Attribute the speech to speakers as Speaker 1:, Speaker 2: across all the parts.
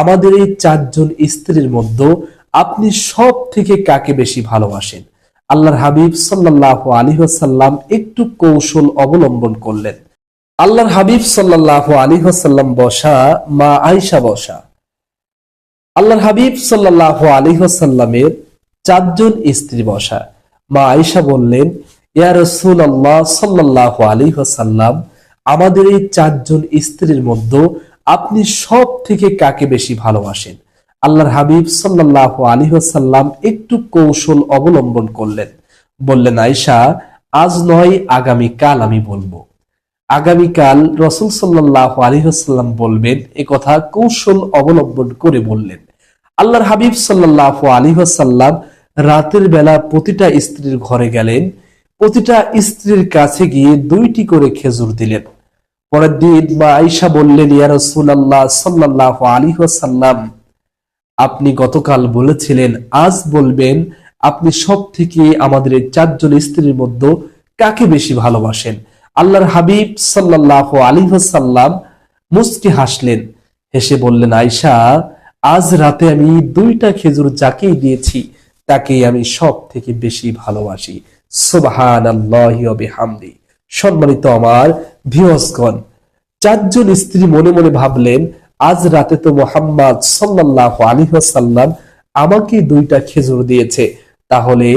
Speaker 1: আমাদের এই চারজন স্ত্রীর মধ্যে আপনি সব থেকে কাকে বেশি ভালোবাসেন? আল্লাহর হাবিব সাল্লাহ আলী সাল্লাম একটু কৌশল অবলম্বন করলেন। আল্লাহর হাবিব সাল্লাহ আলী সাল্লাম বসা, মা আয়সা বসা। আল্লাহর হাবিব সাল্লাহ আলী সাল্লামের চারজন স্ত্রী বসা। মা আয়সা বললেন, ইয়া রসুল আল্লাহ সাল্লাহ আলী সাল্লাম আমাদের এই চারজন স্ত্রীর মধ্যে আপনি সব থেকে কাকে বেশি ভালোবাসেন? আল্লাহর হাবিব সাল্লাহ আলী সাল্লাম একটু কৌশল অবলম্বন করলেন। বললেন আয়সা আজ নয় আগামী কাল আমি বলব। আগামীকাল রসুল সাল্লাহ আলিহাল্লাম বলবেন, এ কথা কৌশল অবলম্বন করে বললেন। আল্লাহর হাবিব সাল্লাহ আলিহাল্লাম রাতের বেলা প্রতিটা স্ত্রীর ঘরে গেলেন, প্রতিটা স্ত্রীর কাছে গিয়ে দুইটি করে খেজুর দিলেন। পরের দিন মা আইসা বললেন, ইয়া রসুল্লাহ সাল্লাহ আলিহাল্লাম আপনি গতকাল বলেছিলেন, আজ বলবেন, আপনি সব থেকে আমাদের চারজন স্ত্রীর মধ্যে কাকে বেশি ভালোবাসেন? আল্লাহর হাবিব সাল্লাহ আলী সাল্লাম মুস্কি হাসলেন, হেসে বললেন আয়সা আজ রাতে আমি দুইটা খেজুর যাকেই দিয়েছি, তাকেই আমি সব থেকে বেশি ভালোবাসি। সুবাহান সম্মানিত আমার ভিয়সগণ চারজন স্ত্রী মনে মনে ভাবলেন, আজ রাতে তো মোহাম্মদ সাল্লাহ আলী সাল্লাম আমাকে দুইটা খেজুর দিয়েছে। তাহলে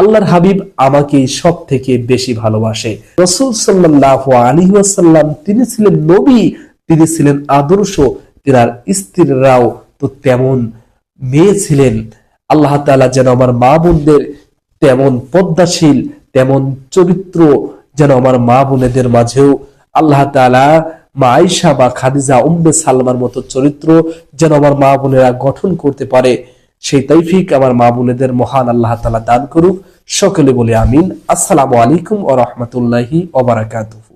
Speaker 1: আল্লাহর হাবিব আমাকে সব থেকে বেশি ভালোবাসে। রসুল সাল্লাহ আলী সাল্লাম তিনি ছিলেন নবী, তিনি ছিলেন আদর্শ, তিনার স্ত্রীরাও তো তেমন মেয়ে ছিলেন। আল্লাহ তালা যেন আমার মা বোনদের তেমন পদ্মাশীল, তেমন চরিত্র যেন আমার মা বোনেদের মাঝেও আল্লাহ তালা মা আইসা বা খাদিজা উম্বে সালমার মতো চরিত্র যেন আমার মা বোনেরা গঠন করতে পারে, সেই তাইফিক আমার মা বোনেদের মহান আল্লাহ তালা দান করুক। সকলে বলে আমিন। আসসালামু আলাইকুম ও রহমতুল্লাহি ওবরাকাতুহ